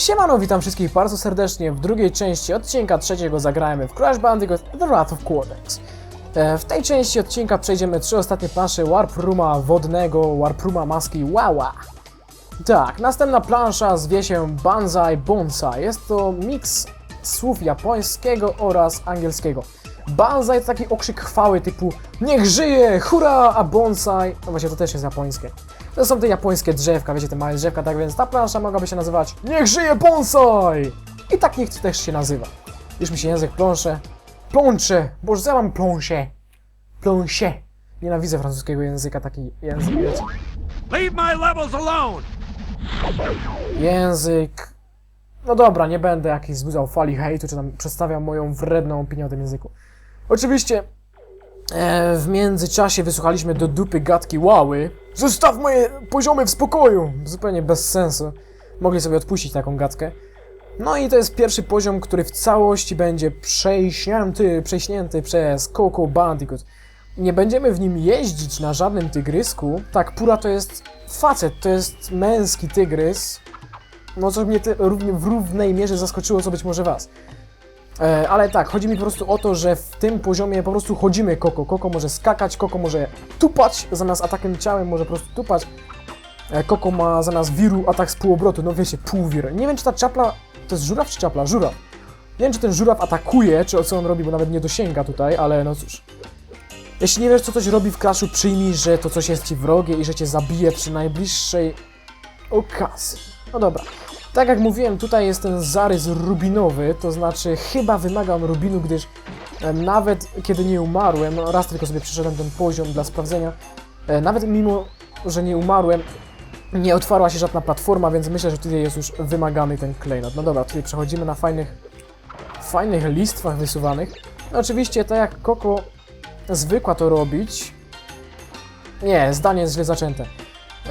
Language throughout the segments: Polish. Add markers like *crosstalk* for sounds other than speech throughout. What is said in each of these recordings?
Siemano, witam wszystkich bardzo serdecznie. W drugiej części odcinka trzeciego zagrajemy w Crash Bandicoot The Wrath of Cortex. E, W tej części odcinka przejdziemy trzy ostatnie plansze Warp Rooma wodnego, Warp Rooma maski Wawa. Tak, następna plansza zwie się Banzai Bonsai. Jest to miks słów japońskiego oraz angielskiego. Banzai to taki okrzyk chwały typu Niech żyje, hurra, a bonsai, no właśnie to też jest japońskie. To są te japońskie drzewka, wiecie, te małe drzewka, tak więc ta plansza mogłaby się nazywać Niech żyje bonsai! I tak niech też się nazywa. Już mi się język plącze. Plącze! Boże, ja mam pląsze? Pląsie. Nienawidzę francuskiego języka, taki język, wiecie. Leave my levels alone! Język. No dobra, nie będę jakiś wzbudzał fali hejtu, czy tam przedstawiał moją wredną opinię o tym języku. Oczywiście e, w międzyczasie wysłuchaliśmy do dupy gadki Łały. Zostaw moje poziomy w spokoju! Zupełnie bez sensu. Mogli sobie odpuścić taką gadkę. No i to jest pierwszy poziom, który w całości będzie przejśnięty, przejśnięty przez Coco Bandicoot. Nie będziemy w nim jeździć na żadnym tygrysku. Tak, Pura to jest facet, to jest męski tygrys. No co mnie w równej mierze zaskoczyło, co być może was. E, ale tak, chodzi mi po prostu o to, że w tym poziomie po prostu chodzimy Koko. Koko może skakać, Koko może tupać, zamiast atakiem ciałem może po prostu tupać. E, Koko ma zamiast wiru atak z półobrotu, no wiecie, półwir. Nie wiem, czy ta czapla, to jest żuraw czy czapla? Żuraw. Nie wiem, czy ten żuraw atakuje, czy o co on robi, bo nawet nie dosięga tutaj, ale no cóż. Jeśli nie wiesz, co coś robi w Clashu, przyjmij, że to coś jest ci wrogie i że cię zabije przy najbliższej okazji. No dobra. Tak jak mówiłem, tutaj jest ten zarys rubinowy, to znaczy chyba wymaga on rubinu, gdyż e, nawet kiedy nie umarłem, no raz tylko sobie przeszedłem ten poziom dla sprawdzenia, e, nawet mimo, że nie umarłem, nie otwarła się żadna platforma, więc myślę, że tutaj jest już wymagany ten klejnot. No dobra, tutaj przechodzimy na fajnych, fajnych listwach wysuwanych. No oczywiście, tak jak Koko zwykła to robić, nie, zdanie jest źle zaczęte.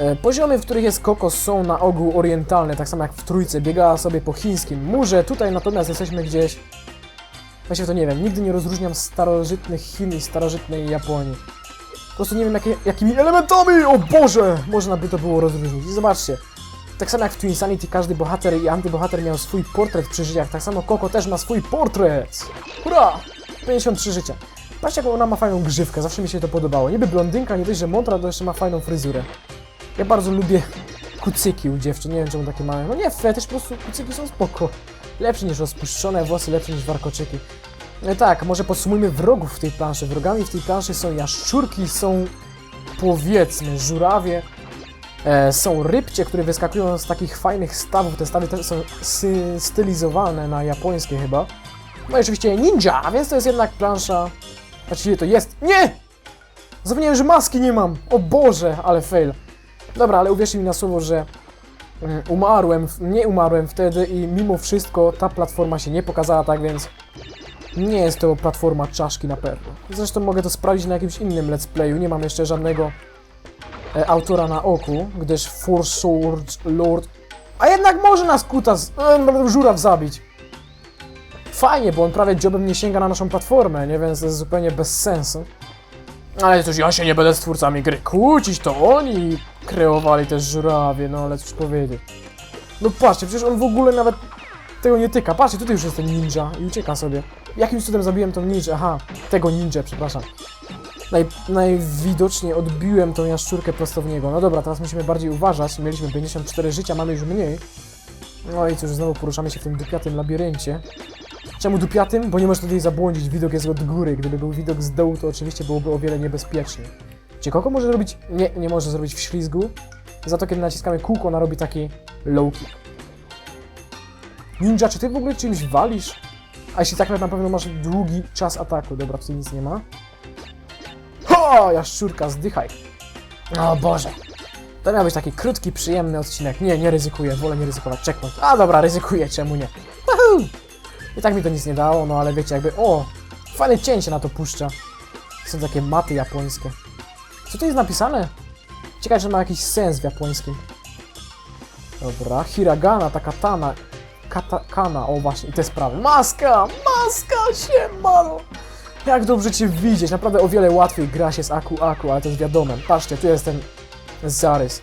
E, Poziomy, w których jest kokos są na ogół orientalne, tak samo jak w trójce, biegała sobie po chińskim murze, tutaj natomiast jesteśmy gdzieś... Właśnie to nie wiem, nigdy nie rozróżniam starożytnych Chin i starożytnej Japonii. Po prostu nie wiem jakimi elementami, o Boże, można by to było rozróżnić. I zobaczcie, tak samo jak w Twinsanity każdy bohater i antybohater miał swój portret przy życiach, tak samo Koko też ma swój portret. Hurra! 53 życia. Patrzcie jaką ona ma fajną grzywkę, zawsze mi się to podobało. Niby blondynka, nie dość, że mądra, to jeszcze ma fajną fryzurę. Ja bardzo lubię kucyki u dziewczyn, nie wiem czemu takie małe. No nie, fetysz, po prostu kucyki są spoko. Lepsze niż rozpuszczone włosy, lepsze niż warkoczyki. No tak, może podsumujmy wrogów w tej planszy. Wrogami w tej planszy są jaszczurki, są powiedzmy żurawie, e, są rybcie, które wyskakują z takich fajnych stawów. Te stawy też są stylizowane na japońskie chyba. No i oczywiście ninja, więc to jest jednak plansza... Właściwie to jest... Nie! Zapomniałem, że maski nie mam! O Boże, ale fail. Dobra, ale uwierzcie mi na słowo, że mm, umarłem, nie umarłem wtedy i mimo wszystko ta platforma się nie pokazała, tak więc nie jest to platforma czaszki na pewno. Zresztą mogę to sprawdzić na jakimś innym let's playu, nie mam jeszcze żadnego e, autora na oku, gdyż Four Swords Lord... A jednak może nas kutas, e, żuraw zabić. Fajnie, bo on prawie dziobem nie sięga na naszą platformę, nie? Więc to jest zupełnie bez sensu. Ale cóż, ja się nie będę z twórcami gry kłócić, to oni kreowali te żurawie, no ale cóż powiedzieć. No patrzcie, przecież on w ogóle nawet tego nie tyka. Patrzcie, tutaj już jest ten ninja i ucieka sobie. Jakimś cudem zabiłem tą ninja, aha, tego ninja, przepraszam. Naj, najwidoczniej odbiłem tą jaszczurkę prosto w niego. No dobra, teraz musimy bardziej uważać. Mieliśmy 54 życia, mamy już mniej. No i cóż, znowu poruszamy się w tym dupiatym labiryncie. Czemu dupiatym? Bo nie można tutaj zabłądzić, widok jest od góry. Gdyby był widok z dołu, to oczywiście byłoby o wiele niebezpieczniej. Czy Koko może zrobić... Nie, nie może zrobić w ślizgu. Za to, kiedy naciskamy kółko, ona robi taki low kick. Ninja, czy ty w ogóle czymś walisz? A jeśli tak, na pewno masz długi czas ataku. Dobra, tutaj nic nie ma. Ho! Jaszczurka, zdychaj. O Boże. To miał być taki krótki, przyjemny odcinek. Nie, nie ryzykuję, wolę nie ryzykować. Checkpoint. A dobra, ryzykuję, czemu nie? Woohoo! I tak mi to nic nie dało, no ale wiecie, jakby... O! Fajne cięcie na to puszcza. Są takie maty japońskie. Co tu jest napisane? Ciekawe, że ma jakiś sens w japońskim. Dobra, hiragana, ta katana. Katakana, o właśnie, i te sprawy. Maska! Maska! Siemano! Jak dobrze cię widzieć, naprawdę o wiele łatwiej gra się z Aku Aku, ale to jest wiadome. Patrzcie, tu jest ten zarys.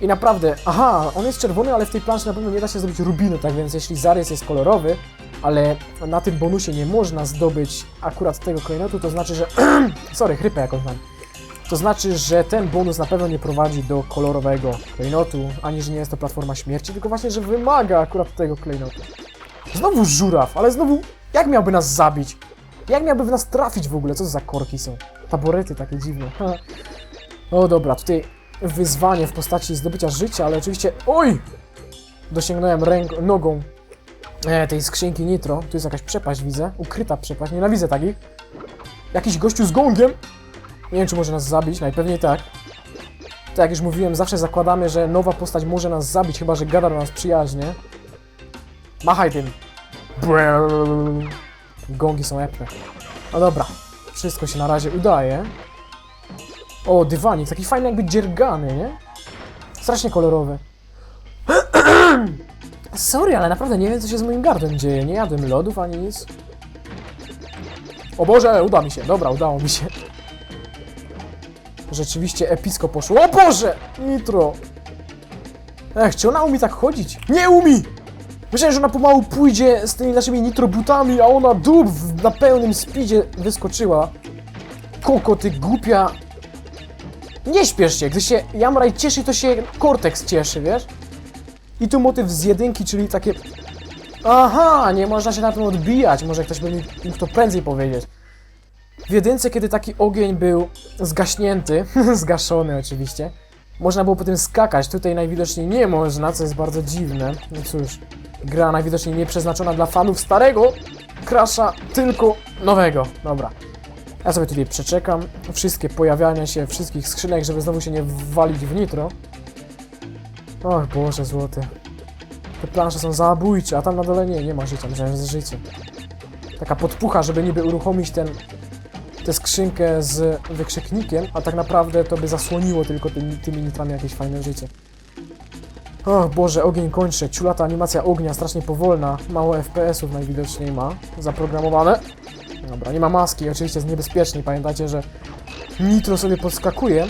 I naprawdę, aha, on jest czerwony, ale w tej planszy na pewno nie da się zrobić rubinu, tak więc jeśli zarys jest kolorowy, ale na tym bonusie nie można zdobyć akurat tego klejnotu, to znaczy, że... *clears throat* Sorry, chrypę jakąś mam. To znaczy, że ten bonus na pewno nie prowadzi do kolorowego klejnotu, ani że nie jest to platforma śmierci, tylko właśnie, że wymaga akurat tego klejnotu. Znowu żuraw, ale znowu, jak miałby nas zabić? Jak miałby w nas trafić w ogóle? Co za korki są? Taborety takie dziwne. O dobra, tutaj wyzwanie w postaci zdobycia życia, ale oczywiście... Oj! Dosięgnąłem ręk, nogą e, tej skrzynki nitro. Tu jest jakaś przepaść, widzę. Ukryta przepaść, nienawidzę takich. Jakiś gościu z gongiem. Nie wiem, czy może nas zabić, najpewniej tak. Tak jak już mówiłem, zawsze zakładamy, że nowa postać może nas zabić, chyba że gada do nas przyjaźnie. Machaj tym. Gongi są epne. No dobra, wszystko się na razie udaje. O, dywanik, taki fajny jakby dziergany, nie? Strasznie kolorowy. *clears throat* Sorry, ale naprawdę nie wiem, co się z moim gardłem dzieje. Nie jadłem lodów ani nic. O Boże, uda mi się. Dobra, udało mi się. Rzeczywiście epicko poszło. O Boże! Nitro! Ech, czy ona umie tak chodzić? Nie umie! Myślałem, że ona pomału pójdzie z tymi naszymi nitrobutami, a ona dup w- na pełnym speedzie wyskoczyła. Koko, ty głupia... Nie śpiesz się, gdy się Jamraj cieszy, to się Cortex cieszy, wiesz? I tu motyw z jedynki, czyli takie... Aha, nie można się na tym odbijać, może ktoś by mi to prędzej powiedzieć. W jedynce, kiedy taki ogień był zgaśnięty, *laughs* zgaszony oczywiście, można było po tym skakać, tutaj najwidoczniej nie można, co jest bardzo dziwne. No cóż, gra najwidoczniej nie przeznaczona dla fanów starego Crasha, tylko nowego. Dobra. Ja sobie tutaj przeczekam wszystkie pojawiania się wszystkich skrzynek, żeby znowu się nie walić w nitro. Och Boże złoty. Te plansze są zabójcze, a tam na dole nie, nie ma życia, myślałem, że jest życie. Taka podpucha, żeby niby uruchomić ten, tę skrzynkę z wykrzyknikiem, a tak naprawdę to by zasłoniło tylko tymi, tymi nitrami jakieś fajne życie. Och Boże, ogień kończy. Ciulata animacja ognia, strasznie powolna. Mało FPS-ów najwidoczniej ma zaprogramowane. Dobra, nie ma maski, oczywiście jest niebezpieczniej. Pamiętajcie, że nitro sobie podskakuje.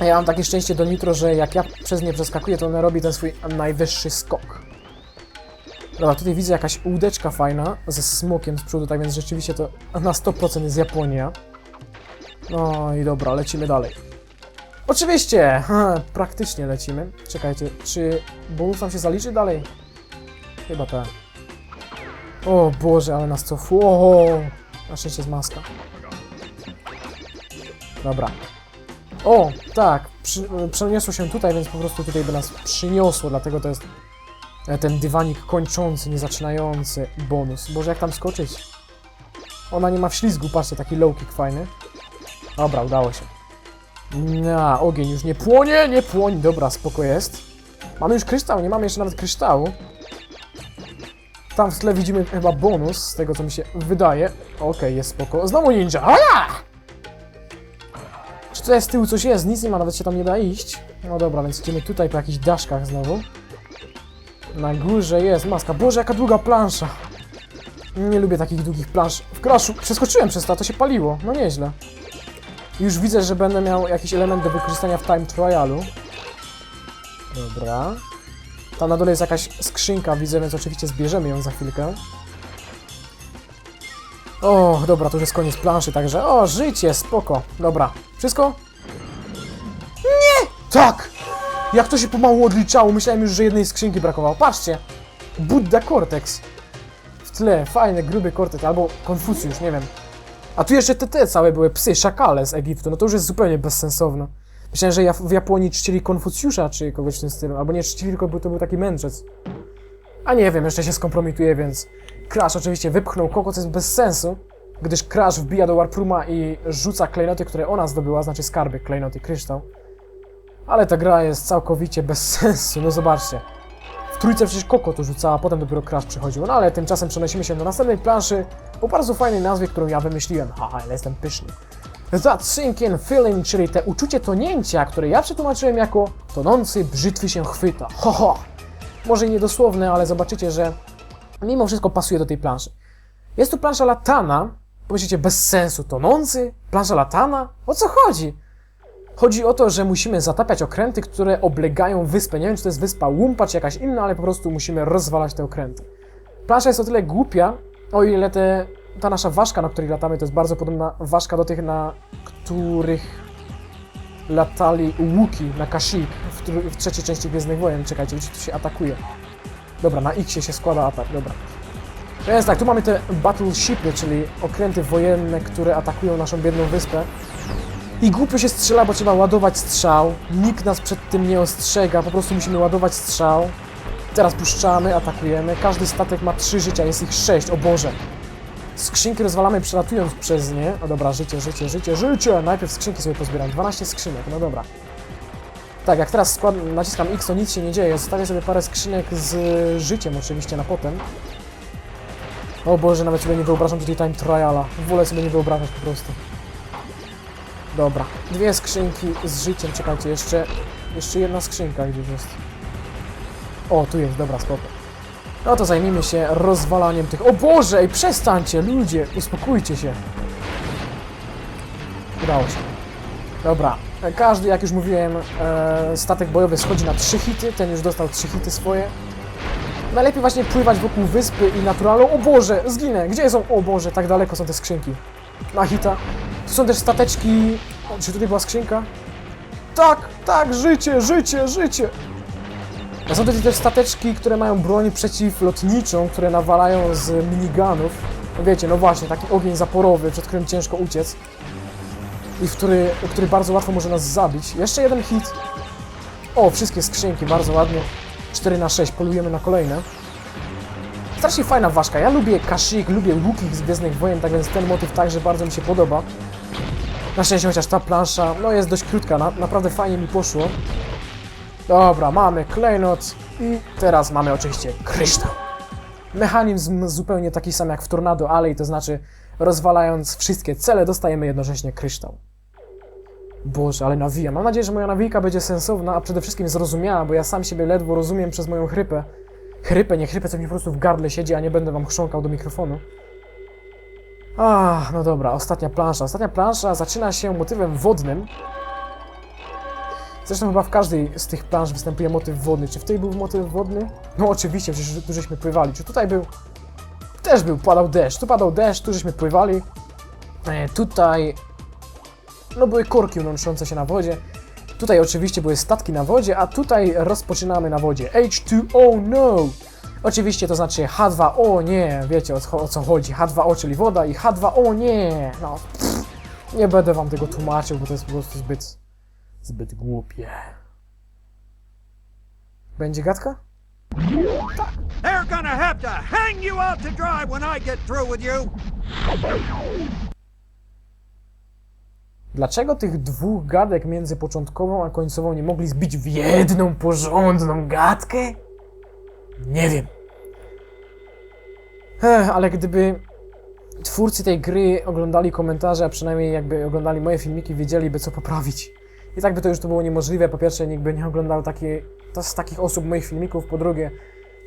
A ja mam takie szczęście do nitro, że jak ja przez nie przeskakuję, to one robi ten swój najwyższy skok. Dobra, tutaj widzę jakaś łódeczka fajna ze smokiem z przodu, tak więc rzeczywiście to na 100% jest Japonia. No i dobra, lecimy dalej. Oczywiście! Ha, praktycznie lecimy. Czekajcie, czy bonus nam się zaliczy dalej? Chyba tak. O Boże, ale nas cofło. Na szczęście jest maska. Dobra. O, tak, przy, przeniosło się tutaj, więc po prostu tutaj by nas przyniosło, dlatego to jest ten dywanik kończący, niezaczynający bonus. Boże, jak tam skoczyć? Ona nie ma wślizgu, patrzcie, taki low kick fajny. Dobra, udało się. Na, ogień już nie płonie, nie płonie. Dobra, spoko jest. Mamy już kryształ, nie mamy jeszcze nawet kryształu. Tam w tle widzimy chyba bonus, z tego co mi się wydaje. Okej, jest spoko. Znowu ninja! Ala! Czy tutaj z tyłu coś jest? Nic nie ma, nawet się tam nie da iść. No dobra, więc idziemy tutaj po jakichś daszkach znowu. Na górze jest maska. Boże, jaka długa plansza! Nie lubię takich długich plansz. W crashu przeskoczyłem przez to, to się paliło. No nieźle. Już widzę, że będę miał jakiś element do wykorzystania w time trialu. Dobra. Tam na dole jest jakaś skrzynka, widzę, więc oczywiście zbierzemy ją za chwilkę. O, dobra, to już jest koniec planszy, także... O, życie, spoko. Dobra. Wszystko? Nie! Tak! Jak to się pomału odliczało, myślałem już, że jednej skrzynki brakowało. Patrzcie! Buddha Cortex. W tle, fajny, gruby Cortex, albo Konfucjusz, nie wiem. A tu jeszcze te, te całe były psy, szakale z Egiptu, no to już jest zupełnie bezsensowne. Myślałem, że w Japonii czcili Konfucjusza czy kogoś w tym stylu, albo nie czcili, tylko był, to był taki mędrzec. A nie wiem, jeszcze się skompromituje, więc Crash oczywiście wypchnął Koko, co jest bez sensu, gdyż Crash wbija do Warpruma i rzuca klejnoty, które ona zdobyła, znaczy skarby, klejnoty, kryształ. Ale ta gra jest całkowicie bez *laughs* sensu, no zobaczcie. W trójce przecież Koko to rzucała, potem dopiero Crash przychodził. No ale tymczasem przenosimy się do następnej planszy o bardzo fajnej nazwie, którą ja wymyśliłem. Haha, ale jestem pyszny. That sinking feeling, czyli te uczucie tonięcia, które ja przetłumaczyłem jako tonący brzytwy się chwyta. Ho, ho. Może niedosłowne, ale zobaczycie, że mimo wszystko pasuje do tej planszy. Jest tu plansza latana. Pomyślicie, bez sensu, tonący? Plansza latana? O co chodzi? Chodzi o to, że musimy zatapiać okręty, które oblegają wyspę. Nie wiem, czy to jest wyspa Łumpa, czy jakaś inna, ale po prostu musimy rozwalać te okręty. Plansza jest o tyle głupia, o ile te, ta nasza ważka, na której latamy, to jest bardzo podobna ważka do tych, na których latali łuki na Kashyyyk w, w trzeciej części Gwiezdnych Wojen. Czekajcie, gdzie tu się atakuje. Dobra, na X się składa atak, dobra. Więc tak, tu mamy te battleshipy, czyli okręty wojenne, które atakują naszą biedną wyspę. I głupio się strzela, bo trzeba ładować strzał. Nikt nas przed tym nie ostrzega, po prostu musimy ładować strzał. Teraz puszczamy, atakujemy. Każdy statek ma trzy życia, jest ich sześć, o Boże. Skrzynki rozwalamy przelatując przez nie. O dobra, życie, życie, życie, życie! Najpierw skrzynki sobie pozbieram. 12 skrzynek, no dobra. Tak, jak teraz skład, naciskam X, to nic się nie dzieje. Zostawię sobie parę skrzynek z życiem oczywiście na potem. O Boże, nawet sobie nie wyobrażam tutaj time triala. Wolę sobie nie wyobrażać po prostu. Dobra, dwie skrzynki z życiem. Czekajcie, jeszcze, jeszcze jedna skrzynka gdzieś jest. O, tu jest, dobra, spoko. No to zajmijmy się rozwalaniem tych... O Boże, ej, przestańcie, ludzie, uspokójcie się. Udało się. Dobra, e, każdy, jak już mówiłem, e, statek bojowy schodzi na trzy hity, ten już dostał trzy hity swoje. Najlepiej właśnie pływać wokół wyspy i naturalną... O Boże, zginę, gdzie są? O Boże, tak daleko są te skrzynki. Na hita. Tu są też stateczki... O, Czy tutaj była skrzynka? Tak, tak, życie, życie, życie! Są tutaj też stateczki, które mają broń przeciwlotniczą, które nawalają z minigunów. No wiecie, no właśnie, taki ogień zaporowy, przed którym ciężko uciec. I który, który bardzo łatwo może nas zabić. Jeszcze jeden hit. O, wszystkie skrzynki, bardzo ładnie. 4 na 6, polujemy na kolejne. Strasznie fajna ważka. Ja lubię Kashyyyk, lubię łuki z Gwiezdnych Wojen, tak więc ten motyw także bardzo mi się podoba. Na szczęście chociaż ta plansza, no jest dość krótka, na, naprawdę fajnie mi poszło. Dobra, mamy klejnot i teraz mamy oczywiście kryształ. Mechanizm zupełnie taki sam jak w Tornado Alley, to znaczy rozwalając wszystkie cele dostajemy jednocześnie kryształ. Boże, ale nawija. Mam nadzieję, że moja nawijka będzie sensowna, a przede wszystkim zrozumiała, bo ja sam siebie ledwo rozumiem przez moją chrypę. Chrypę, nie chrypę, co mi po prostu w gardle siedzi, a nie będę wam chrząkał do mikrofonu. Ach, no dobra, ostatnia plansza. Ostatnia plansza zaczyna się motywem wodnym. Zresztą chyba w każdej z tych plansz występuje motyw wodny. Czy w tej był motyw wodny? No oczywiście, przecież tu żeśmy pływali. Czy tutaj był? Też był, padał deszcz. Tu padał deszcz, tu żeśmy pływali. E, tutaj... No były korki unoszące się na wodzie. Tutaj oczywiście były statki na wodzie, a tutaj rozpoczynamy na wodzie. H2O, no! Oczywiście to znaczy H2O, nie, wiecie o, co- o co chodzi. H2O, czyli woda i H2O, nie! No, pff, nie będę wam tego tłumaczył, bo to jest po prostu zbyt, zbyt głupie. Będzie gadka? They're gonna have to hang you out to dry when I get through with you! Dlaczego tych dwóch gadek między początkową a końcową nie mogli zbić w jedną porządną gadkę? Nie wiem. Ech, ale gdyby twórcy tej gry oglądali komentarze, a przynajmniej jakby oglądali moje filmiki, wiedzieliby co poprawić. I tak by to już to było niemożliwe. Po pierwsze, nikt by nie oglądał takie, z takich osób moich filmików. Po drugie,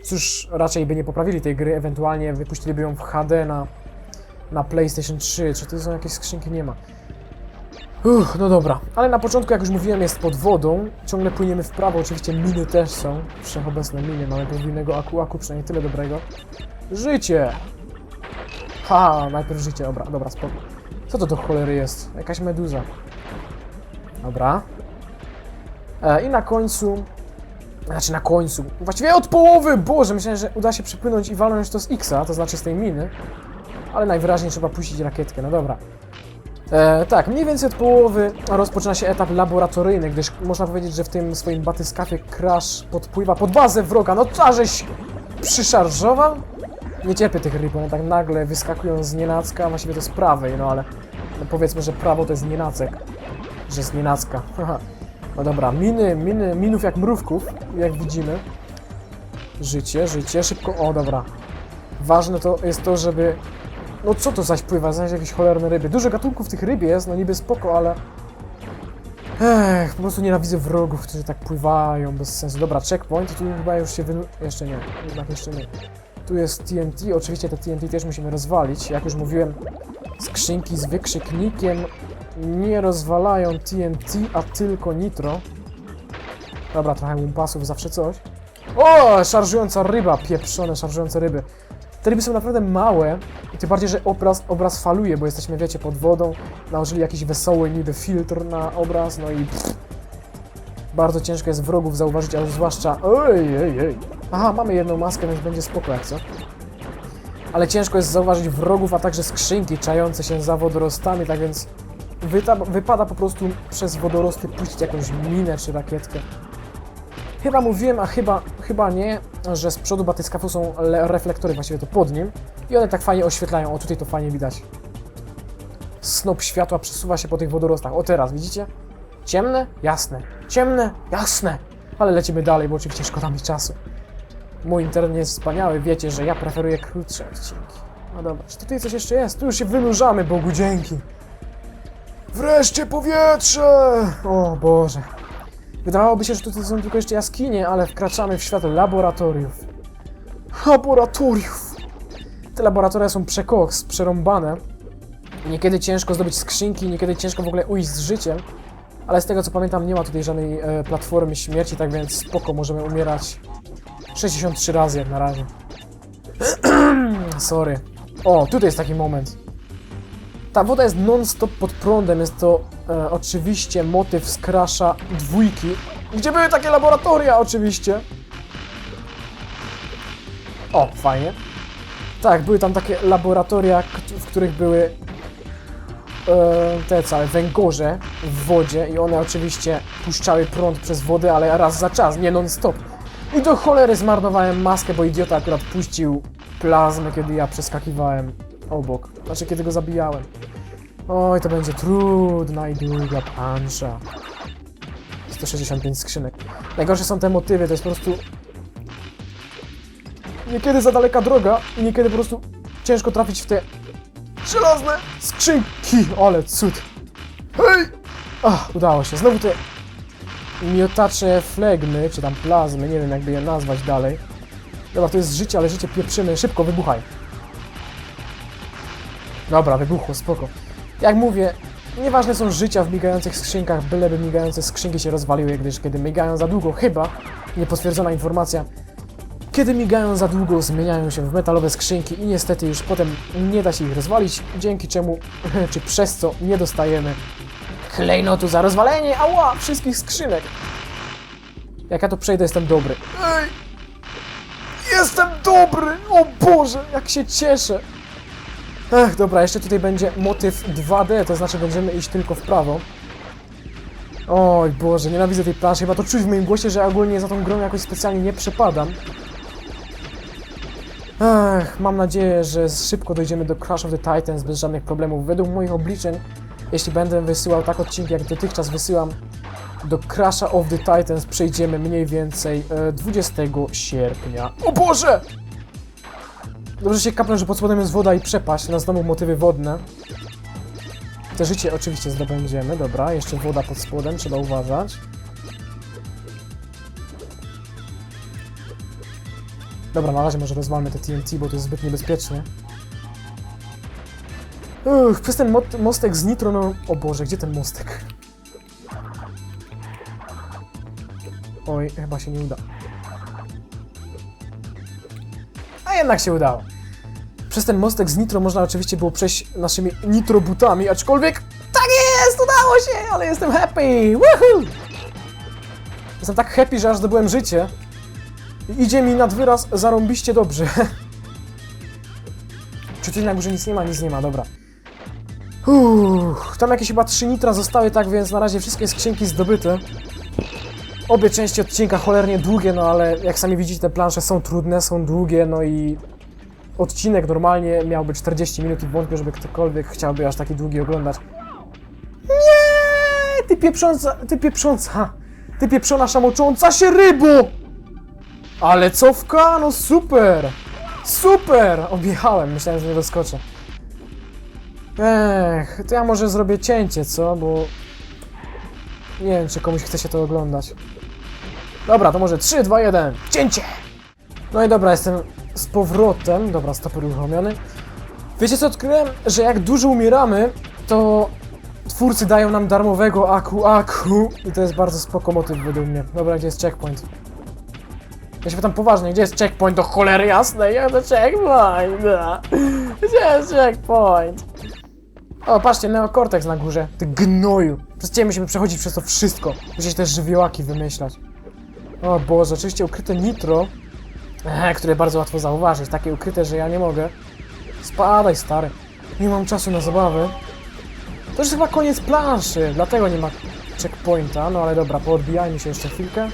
cóż, raczej by nie poprawili tej gry, ewentualnie wypuściliby ją w HD na, na PlayStation 3. Czy to są jakieś skrzynki? Nie ma. Uff, no dobra, ale na początku, jak już mówiłem, jest pod wodą. Ciągle płyniemy w prawo, oczywiście miny też są. Wszechobecne miny, mamy podwójnego aku, aku, przynajmniej tyle dobrego. Życie! Ha, najpierw życie, dobra, dobra, spoko. Co to do cholery jest? Jakaś meduza. Dobra. E, I na końcu... Znaczy na końcu. Właściwie od połowy! Boże, myślałem, że uda się przypłynąć i walnąć to z X-a, to znaczy z tej miny. Ale najwyraźniej trzeba puścić rakietkę, no dobra. E, tak, mniej więcej od połowy rozpoczyna się etap laboratoryjny, gdyż można powiedzieć, że w tym swoim batyskafie Crash podpływa pod bazę wroga. No czarześ przyszarżował? Nie cierpię tych ryb, one tak nagle wyskakują z nienacka, właściwie to z prawej, no ale no powiedzmy, że prawo to jest nienacek, że z nienacka. No dobra, miny, miny, minów jak mrówków, jak widzimy. Życie, życie, szybko, o dobra. Ważne to jest to, żeby no co to zaś pływa, zaś jakieś cholerne ryby. Dużo gatunków tych ryb jest, no niby spoko, ale... Ech, po prostu nienawidzę wrogów, którzy tak pływają bez sensu. Dobra, checkpoint, tu chyba już się wy... Jeszcze nie, jednak jeszcze nie. Tu jest TNT, oczywiście te TNT też musimy rozwalić. Jak już mówiłem, skrzynki z wykrzyknikiem nie rozwalają TNT, a tylko nitro. Dobra, trochę umpasów, zawsze coś. O, szarżująca ryba, pieprzone szarżujące ryby. Te ryby są naprawdę małe i tym bardziej, że obraz, obraz faluje, bo jesteśmy, wiecie, pod wodą. Nałożyli jakiś wesoły niby filtr na obraz, no i pff, bardzo ciężko jest wrogów zauważyć, ale zwłaszcza... Ej, ej. Aha, mamy jedną maskę, więc będzie spoko, jak co? Ale ciężko jest zauważyć wrogów, a także skrzynki czające się za wodorostami, tak więc wypada po prostu przez wodorosty puścić jakąś minę czy rakietkę. Chyba mówiłem, a chyba, chyba nie, że z przodu batyskafu są le- reflektory, właściwie to pod nim i one tak fajnie oświetlają. O, tutaj to fajnie widać. Snop światła przesuwa się po tych wodorostach. O, teraz, widzicie? Ciemne? Jasne. Ciemne? Jasne. Ale lecimy dalej, bo oczywiście szkoda mi czasu. Mój internet jest wspaniały, wiecie, że ja preferuję krótsze odcinki. No dobra, czy tutaj coś jeszcze jest? Tu już się wynurzamy, Bogu dzięki. Wreszcie powietrze! O Boże. Wydawałoby się, że tutaj są tylko jeszcze jaskinie, ale wkraczamy w świat laboratoriów. Laboratoriów! Te laboratoria są przekoks, przerąbane. Niekiedy ciężko zdobyć skrzynki, niekiedy ciężko w ogóle ujść z życiem. Ale z tego co pamiętam, nie ma tutaj żadnej e, platformy śmierci, tak więc spoko, możemy umierać 63 razy jak na razie. *clears throat* Sorry. O, tutaj jest taki moment. Ta woda jest non-stop pod prądem, jest to e, oczywiście motyw z Crasha dwójki, gdzie były takie laboratoria oczywiście. O, fajnie. Tak, były tam takie laboratoria, w których były e, te całe węgorze w wodzie i one oczywiście puszczały prąd przez wodę, ale raz za czas, nie non-stop. I do cholery zmarnowałem maskę, bo idiota akurat puścił plazmę, kiedy ja przeskakiwałem obok. Znaczy, kiedy go zabijałem. Oj, to będzie trudna i długa plansza. 165 skrzynek. Najgorsze są te motywy, to jest po prostu... Niekiedy za daleka droga i niekiedy po prostu ciężko trafić w te żelazne skrzynki. Ale cud. Hej! Ach, udało się. Znowu te miotacze flegmy, czy tam plazmy, nie wiem jakby je nazwać dalej. Dobra, to jest życie, ale życie pieprzymy. Szybko, wybuchaj. Dobra, wybuchło, spoko. Jak mówię, nieważne są życia w migających skrzynkach, byleby migające skrzynki się rozwaliły, gdyż kiedy migają za długo, chyba, niepotwierdzona informacja, kiedy migają za długo, zmieniają się w metalowe skrzynki i niestety już potem nie da się ich rozwalić, dzięki czemu, *laughs* czy przez co nie dostajemy klejnotu za rozwalenie, ała, wszystkich skrzynek. Jak ja to przejdę, jestem dobry. Ej! Jestem dobry! O Boże, jak się cieszę! Ech, dobra, jeszcze tutaj będzie motyw 2D, to znaczy będziemy iść tylko w prawo. Oj Boże, nienawidzę tej planszy, chyba to czuć w moim głosie, że ogólnie za tą grą jakoś specjalnie nie przepadam. Ech, mam nadzieję, że szybko dojdziemy do Crash of the Titans bez żadnych problemów. Według moich obliczeń, jeśli będę wysyłał tak odcinki, jak dotychczas wysyłam, do Crasha of the Titans przejdziemy mniej więcej e, 20 sierpnia. O Boże! Dobrze się kapnę, że pod spodem jest woda i przepaść, na znowu motywy wodne. Te życie oczywiście zdobędziemy, dobra, jeszcze woda pod spodem, trzeba uważać. Dobra, na razie może rozwalmy te TNT, bo to jest zbyt niebezpieczne. Uch, przez ten mot- mostek z nitro, no... O Boże, gdzie ten mostek? Oj, chyba się nie uda. Jednak się udało. Przez ten mostek z nitro można oczywiście było przejść naszymi nitro butami, aczkolwiek tak jest, udało się, ale jestem happy, woohoo! Jestem tak happy, że aż zdobyłem życie. Idzie mi nad wyraz zarąbiście dobrze. *laughs* Czy tutaj na górze nic nie ma? Nic nie ma, dobra. Uff, tam jakieś chyba trzy nitra zostały, tak więc na razie wszystkie skrzynki zdobyte. Obie części odcinka cholernie długie, no ale jak sami widzicie, te plansze są trudne, są długie, no i odcinek normalnie miałby 40 minut i wątpię, żeby ktokolwiek chciałby aż taki długi oglądać. Nie, ty pieprząca, ty pieprząca, ty pieprzona szamocząca się rybo! Ale cofka, no super! Super! Objechałem, myślałem, że nie doskoczę. Ech, to ja może zrobię cięcie, co? Bo nie wiem, czy komuś chce się to oglądać. Dobra, to może 3, 2, 1. Cięcie! No i dobra, jestem z powrotem. Dobra, stoper uruchomiony. Wiecie co odkryłem? Że jak dużo umieramy, to twórcy dają nam darmowego aku aku i to jest bardzo spoko motyw według mnie. Dobra, gdzie jest checkpoint? Ja się pytam poważnie, gdzie jest checkpoint do cholery jasnej? Ja to checkpoint! no. Gdzie jest checkpoint? O, patrzcie, neokortex na górze. Ty gnoju. Przez ciebie musimy przechodzić przez to wszystko. Musisz też żywiołaki wymyślać. O Boże, oczywiście ukryte nitro, e, które bardzo łatwo zauważyć. Takie ukryte, że ja nie mogę. Spadaj, stary. Nie mam czasu na zabawę. To już chyba koniec planszy, dlatego nie ma checkpointa. No ale dobra, poodbijajmy się jeszcze chwilkę.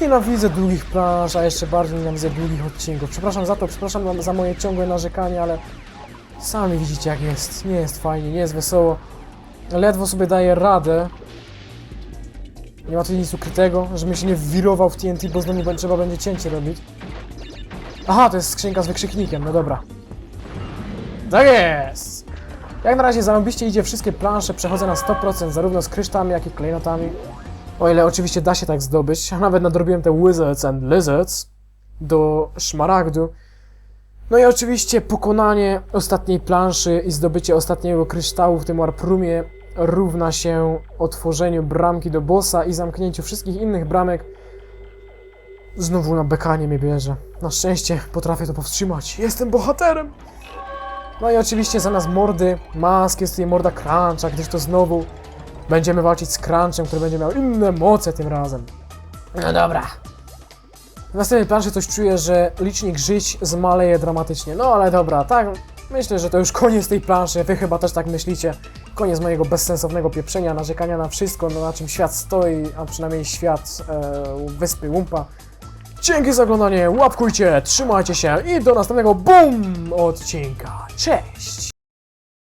Nienawidzę długich plansz, a jeszcze bardziej nienawidzę długich odcinków. Przepraszam za to, przepraszam za moje ciągłe narzekanie, ale sami widzicie jak jest. Nie jest fajnie, nie jest wesoło. Ledwo sobie daję radę. Nie ma tu nic ukrytego, żebym się nie wwirował w TNT, bo znowu trzeba będzie cięcie robić. Aha, to jest skrzynka z wykrzyknikiem, no dobra. Tak jest! Jak na razie zarąbiście idzie wszystkie plansze, przechodzę na 100%, zarówno z kryształami, jak i klejnotami. O ile oczywiście da się tak zdobyć, a nawet nadrobiłem te Wizards and Lizards do szmaragdu. No i oczywiście pokonanie ostatniej planszy i zdobycie ostatniego kryształu w tym Warprumie równa się otworzeniu bramki do bossa i zamknięciu wszystkich innych bramek. Znowu na bekanie mnie bierze. Na szczęście potrafię to powstrzymać. Jestem bohaterem! No i oczywiście zamiast mordy mask jest tutaj morda Cruncha, gdyż to znowu będziemy walczyć z Crunchem, który będzie miał inne moce tym razem. No dobra. W następnej planszy coś czuję, że licznik żyć zmaleje dramatycznie. No ale dobra, tak. Myślę, że to już koniec tej planszy. Wy chyba też tak myślicie. Koniec mojego bezsensownego pieprzenia, narzekania na wszystko, no, na czym świat stoi, a przynajmniej świat e, wyspy Łumpa. Dzięki za oglądanie, łapkujcie, trzymajcie się i do następnego BOOM odcinka. Cześć!